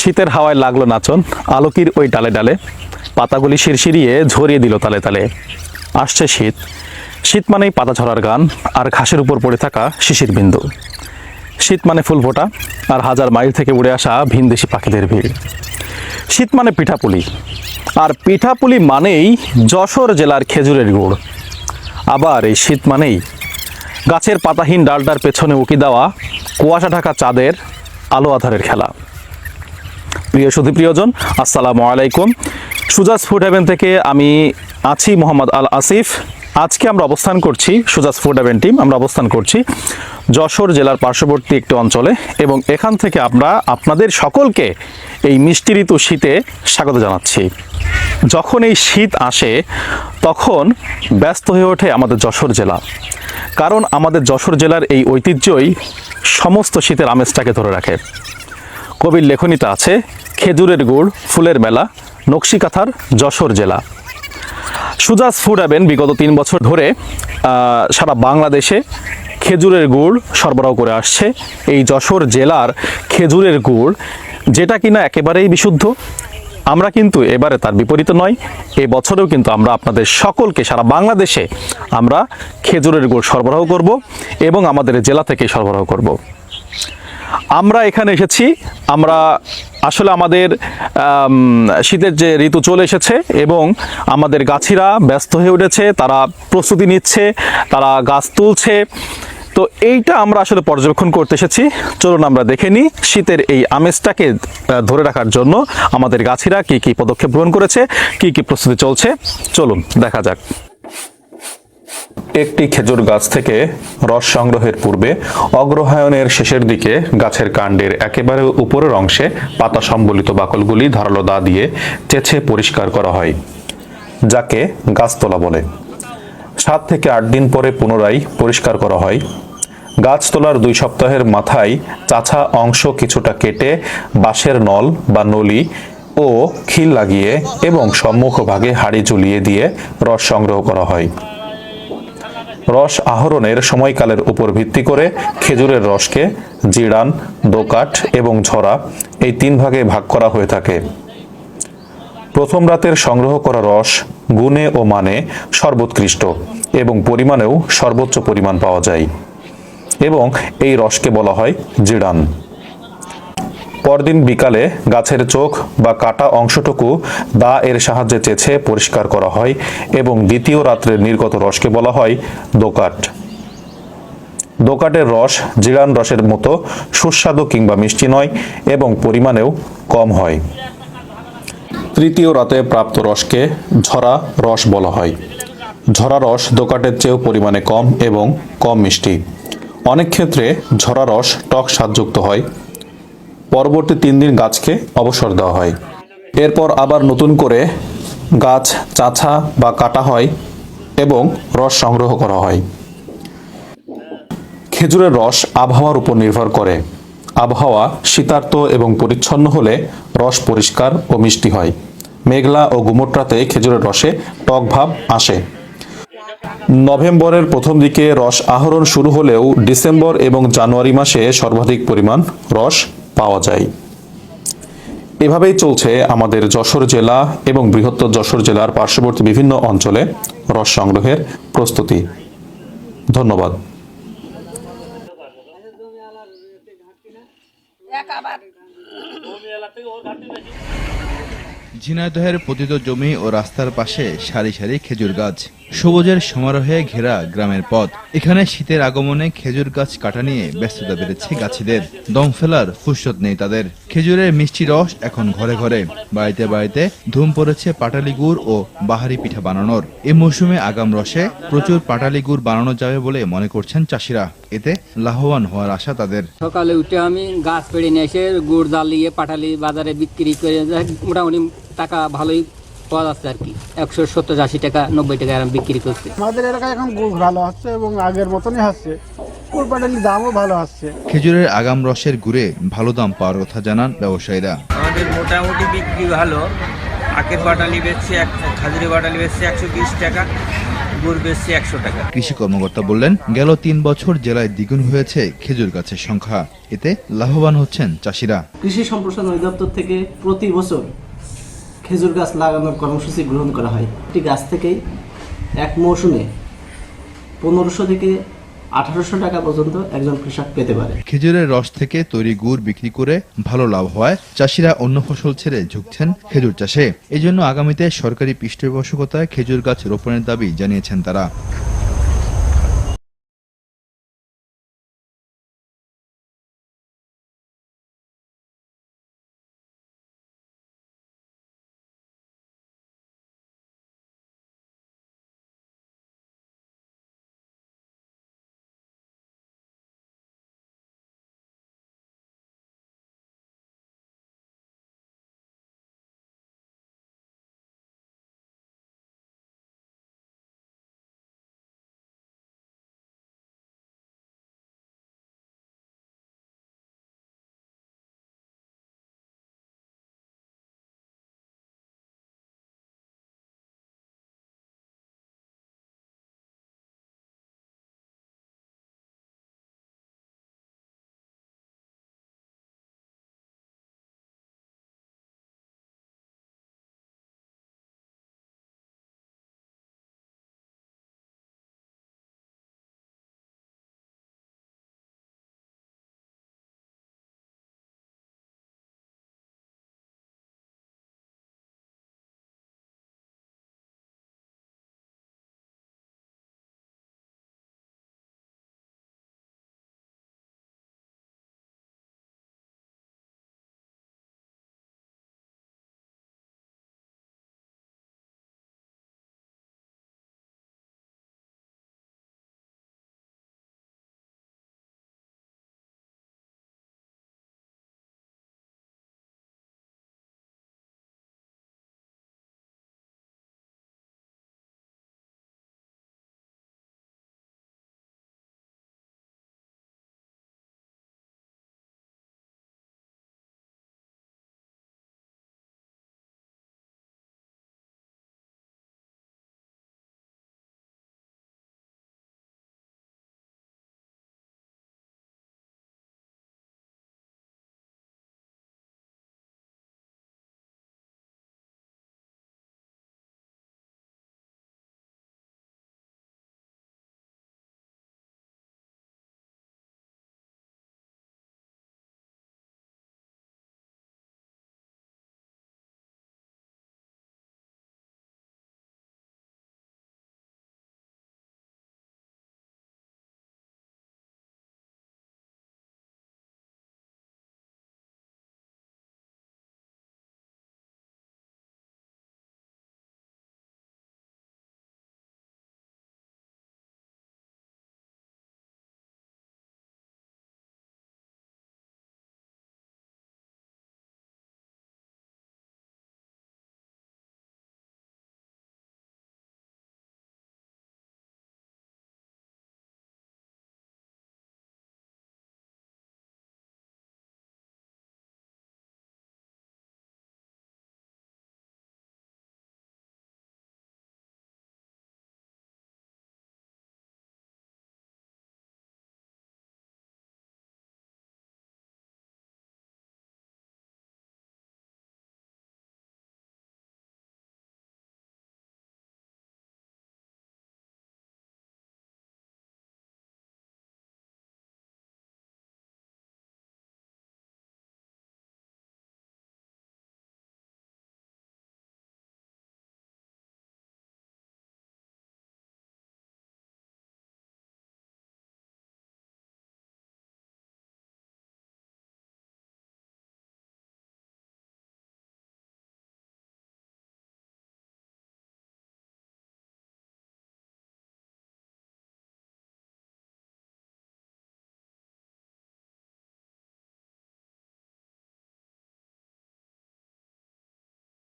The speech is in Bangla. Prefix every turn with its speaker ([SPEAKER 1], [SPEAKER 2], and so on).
[SPEAKER 1] শীতের হাওয়ায় লাগল নাচন, আলোকির ওই ডালে ডালে পাতাগুলি শিরশিরিয়ে ঝরিয়ে দিল তালে তালে। আসছে শীত। শীত মানেই পাতা ঝরার গান আর ঘাসের উপর পড়ে থাকা শিশির বিন্দু। শীত মানে ফুল ফোটা আর হাজার মাইল থেকে উড়ে আসা ভিনদেশি পাখিদের ভিড়। শীত মানে পিঠাপুলি। আর পিঠাপুলি মানেই যশোর জেলার খেজুরের গুড়। আবার এই শীত মানেই গাছের পাতাহীন ডালটার পেছনে উকি দেওয়া কুয়াশা ঢাকা চাঁদের আলো আধারের খেলা। প্রিয় সুধী প্রিয়জন আসসালামু আলাইকুম। সুজাস ফুড হেভেন থেকে আমি আছি মোহাম্মদ আল আসিফ। আজকে আমরা অবস্থান করছি, সুজাস ফুড হেভেন টিম, আমরা অবস্থান করছি যশোর জেলার পার্শ্ববর্তী একটি অঞ্চলে এবং এখান থেকে আমরা আপনাদের সকলকে এই মিষ্টি ঋতু শীতে স্বাগত জানাচ্ছি। যখন এই শীত আসে, তখন ব্যস্ত হয়ে ওঠে আমাদের যশোর জেলা। কারণ আমাদের যশোর জেলার এই ঐতিহ্যই সমস্ত শীতের আমেজটাকে ধরে রাখে। কবির লেখনীতে আছে খেজুরের গুড়, ফুলের মেলা, নকশিকাথার যশোর জেলা। সুজাস ফুড হ্যাভেন বিগত তিন বছর ধরে সারা বাংলাদেশে খেজুরের গুড় সরবরাহ করে আসছে। এই যশোর জেলার খেজুরের গুড়, যেটা কিনা একেবারেই বিশুদ্ধ, আমরা কিন্তু এবারে তার বিপরীত নয়। এই বছরেও কিন্তু আমরা আপনাদের সকলকে সারা বাংলাদেশে আমরা খেজুরের গুড় সরবরাহ করব এবং আমাদের জেলা থেকে সরবরাহ করব। আমরা এখানে এসেছি, আমরা আসলে আমাদের শীতের যে ঋতু চলে এসেছে এবং আমাদের গাছিরা ব্যস্ত হয়ে উঠেছে, তারা প্রস্তুতি নিচ্ছে, তারা গাছ তুলছে। তো এইটা আমরা আসলে পর্যবেক্ষণ করতে এসেছি। চলুন আমরা দেখে নিই শীতের এই আমেজটাকে ধরে রাখার জন্য আমাদের গাছিরা কি কি পদক্ষেপ গ্রহণ করেছে, কি কি প্রস্তুতি চলছে। চলুন দেখা যাক। একটি খেজুর গাছ থেকে রস সংগ্রহের পূর্বে অগ্রহায়ণের শেষের দিকে গাছের কাণ্ডের একেবারে উপরের অংশে পাতা সম্বলিত বাকলগুলি ধারালো দা দিয়ে চেছে পরিষ্কার করা হয়, যাকে গাছতলা বলে। সাত থেকে আট দিন পরে পুনরায় পরিষ্কার করা হয়। গাছ তোলার দুই সপ্তাহের মাথায় চাছা অংশ কিছুটা কেটে বাঁশের নল বা নলি ও খিল লাগিয়ে এবং সম্মুখ ভাগে হাড়ি ঝুলিয়ে দিয়ে রস সংগ্রহ করা হয়। রস আহরণের সময়কালের উপর ভিত্তি করে খেজুরের রসকে জিড়ান দোকাট এবং ঝরা এই তিন ভাগে ভাগ করা হয়ে থাকে। প্রথম রাতের সংগ্রহ করা রস গুণে ও মানে সর্বোৎকৃষ্ট এবং পরিমাণেও সর্বোচ্চ পরিমাণ পাওয়া যায় এবং এই রসকে বলা হয় জিড়ান পরদিন বিকালে গাছের চোখ বা কাটা অংশটুকু দা এর সাহায্যে চেছে পরিষ্কার করা হয় এবং দ্বিতীয় রাত্রের নির্গত রসকে বলা হয় দোকাট। দোকাটের রস জিরান রসের মতো সুস্বাদু কিংবা মিষ্টি নয় এবং পরিমাণেও কম হয়। তৃতীয় রাতে প্রাপ্ত রসকে ঝরা রস বলা হয়। ঝরা রস দোকাটের চেয়েও পরিমাণে কম এবং কম মিষ্টি। অনেক ক্ষেত্রে ঝরা রস টক স্বাদযুক্ত হয়। পরবর্তী তিন দিন গাছকে অবসর দেওয়া হয়। এরপর আবার নতুন করে গাছ চাছা বা কাটা হয় এবং রস সংগ্রহ করা হয়। খেজুরের রস আবহাওয়ার উপর নির্ভর করে। আবহাওয়া শীতার্ত এবং পরিচ্ছন্ন হলে রস পরিষ্কার ও মিষ্টি হয়। মেঘলা ও গুমোটরাতে খেজুরের রসে টক ভাব আসে। নভেম্বরের প্রথম দিকে রস আহরণ শুরু হলেও ডিসেম্বর এবং জানুয়ারি মাসে সর্বাধিক পরিমাণ রস পাওয়া যায়। এভাবেই চলছে আমাদের যশোর জেলা এবং বৃহত্তর যশোর জেলার পার্শ্ববর্তী বিভিন্ন অঞ্চলে রস সংগ্রহের প্রস্তুতি। ধন্যবাদ।
[SPEAKER 2] ঝিনাইদহের পতিত জমি ও রাস্তার পাশে সারি সারি খেজুর গাছ। সবুজের সমারোহে ঘেরা গ্রামের পথ। এখানে শীতের আগমনে খেজুর গাছ কাটা নিয়ে ব্যস্ততা বেড়েছে গাছিদের। দম ফেলার ফুসত নেই তাদের। খেজুরের মিষ্টি রস এখন ঘরে ঘরে। বাড়িতে বাড়িতে ধুম পড়েছে পাটালি গুড় ও বাহারি পিঠা বানানোর। এ মৌসুমে আগাম রসে প্রচুর পাটালি গুড় বানানো যাবে বলে মনে করছেন চাষিরা। এতে লাভবান হওয়ার আশা তাদের।
[SPEAKER 3] সকালে উঠে আমি গাছ পেড়ে নিয়ে এসে গুড় জ্বালিয়ে পাটালি বাজারে বিক্রি করে মোটামুটি টাকা ভালোই পাওয়া যাচ্ছে আর কি। একশো সত্তর আশি টাকা নব্বই টাকা এরকম বিক্রি করছে।
[SPEAKER 4] আমাদের এলাকায় এখন গুড় ভালো হচ্ছে এবং আগের মতনই হচ্ছে গুড় পাটালির দামও ভালো হচ্ছে
[SPEAKER 2] খেজুরের আগাম রসের গুড়ে ভালো দাম পাওয়ার কথা জানান ব্যবসায়ীরা।
[SPEAKER 5] আমাদের মোটামুটি বিক্রি ভালো। আখের বাটালি বেচছে এক খাজুরি বাটালি বেচছে একশো বিশ টাকা গুড় বেচছি একশো টাকা।
[SPEAKER 2] কৃষি কর্মকর্তা বললেন গেল তিন বছর জেলায় দ্বিগুণ হয়েছে খেজুর গাছের সংখ্যা। এতে লাভবান হচ্ছেন চাষিরা।
[SPEAKER 6] কৃষি সম্প্রসারণ অধিদপ্তর থেকে প্রতি বছর খেজুর গাছ লাগানোর কর্মসূচি গ্রহণ করা হয়। একটি গাছ থেকেই এক মৌসুমে পনেরোশো থেকে আঠারোশো টাকা পর্যন্ত একজন কৃষক পেতে পারে।
[SPEAKER 2] খেজুরের রস থেকে তৈরি গুড় বিক্রি করে ভালো লাভ হয়। চাষিরা অন্য ফসল ছেড়ে ঝুঁকছেন খেজুর চাষে। এজন্য জন্য আগামীতে সরকারি পৃষ্ঠপোষকতায় খেজুর গাছ রোপণের দাবি জানিয়েছেন তারা।